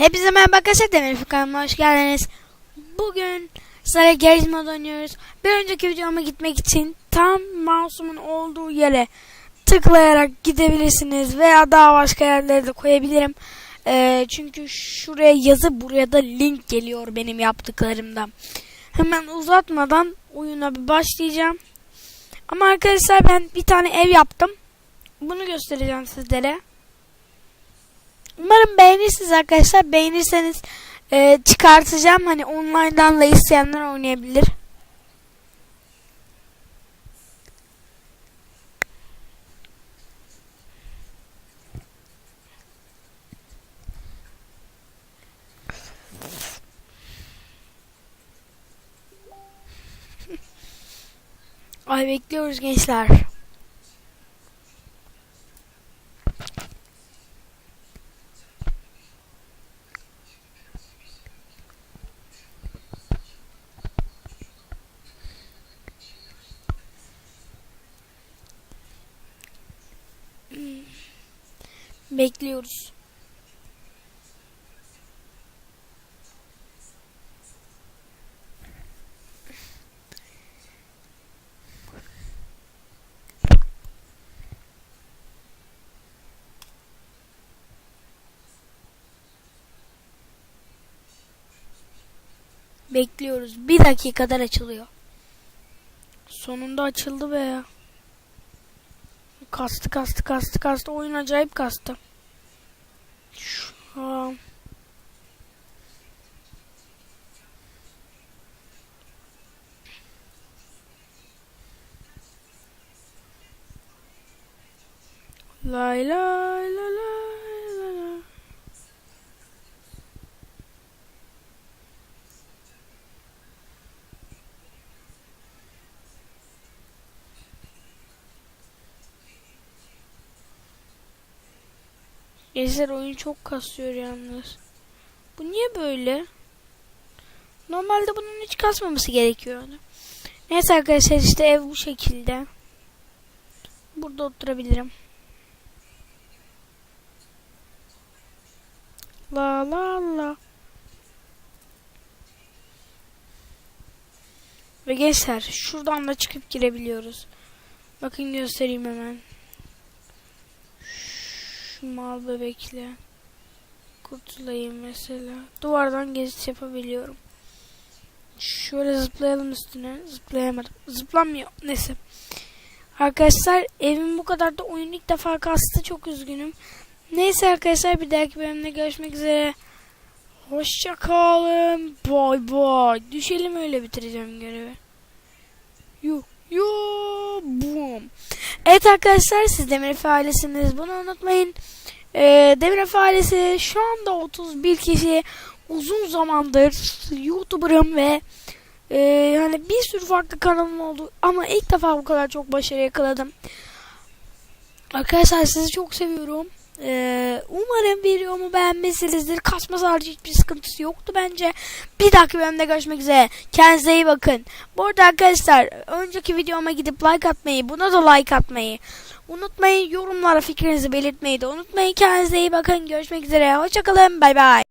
Hepinize merhaba arkadaşlar Demir kanalıma hoş geldiniz. Bugün sizlerle Garage Mod oynuyoruz. Bir önceki videoma gitmek için tam mouse'umun olduğu yere tıklayarak gidebilirsiniz. Veya daha başka yerlere de koyabilirim. Ee, çünkü şuraya yazı buraya da link geliyor benim yaptıklarımdan. Hemen uzatmadan oyuna bir başlayacağım. Ama arkadaşlar ben bir tane ev yaptım. Bunu göstereceğim sizlere. Umarım beğenirsiniz arkadaşlar. Beğenirseniz e, çıkartacağım. Hani online'dan da isteyenler oynayabilir. Ay bekliyoruz gençler. Bekliyoruz. Bekliyoruz. Bir dakikadan açılıyor. Sonunda açıldı be ya. Kastı kastı kastı kastı. Oyun acayip kastı. Şu an. Lay lay la lay la la. Gençler oyun çok kasıyor yalnız. Bu niye böyle? Normalde bunun hiç kasmaması gerekiyordu. Neyse arkadaşlar işte ev bu şekilde. Burada oturabilirim. La la la. Ve gençler şuradan da çıkıp girebiliyoruz. Bakın göstereyim hemen. Şu mal bebekle kurtulayım mesela. Duvardan geçiş yapabiliyorum. Şöyle zıplayalım üstüne. Zıplayamadım. Zıplamıyor. Neyse. Arkadaşlar evim bu kadar da oyun ilk defa kastı. Çok üzgünüm. Neyse arkadaşlar bir dahaki bölümde görüşmek üzere. Hoşçakalın. Bay bay. Düşelim öyle bitireceğim görevi. Yuh. Yuh. Boom. Evet arkadaşlar siz Demir Efe ailesiniz. Bunu unutmayın. Ee, Demir Efe ailesi şu anda 31 kişi uzun zamandır YouTuber'ım ve e, yani bir sürü farklı kanalım oldu ama ilk defa bu kadar çok başarı yakaladım. Arkadaşlar sizi çok seviyorum. Ee, umarım videomu beğenmişsinizdir. Kasması harici hiçbir sıkıntısı yoktu bence. Bir dahaki bölümde görüşmek üzere. Kendinize iyi bakın. Bu arada arkadaşlar önceki videoma gidip like atmayı, buna da like atmayı unutmayın. Yorumlara fikrinizi belirtmeyi de unutmayın. Kendinize iyi bakın. Görüşmek üzere. Hoşçakalın. Bay bay.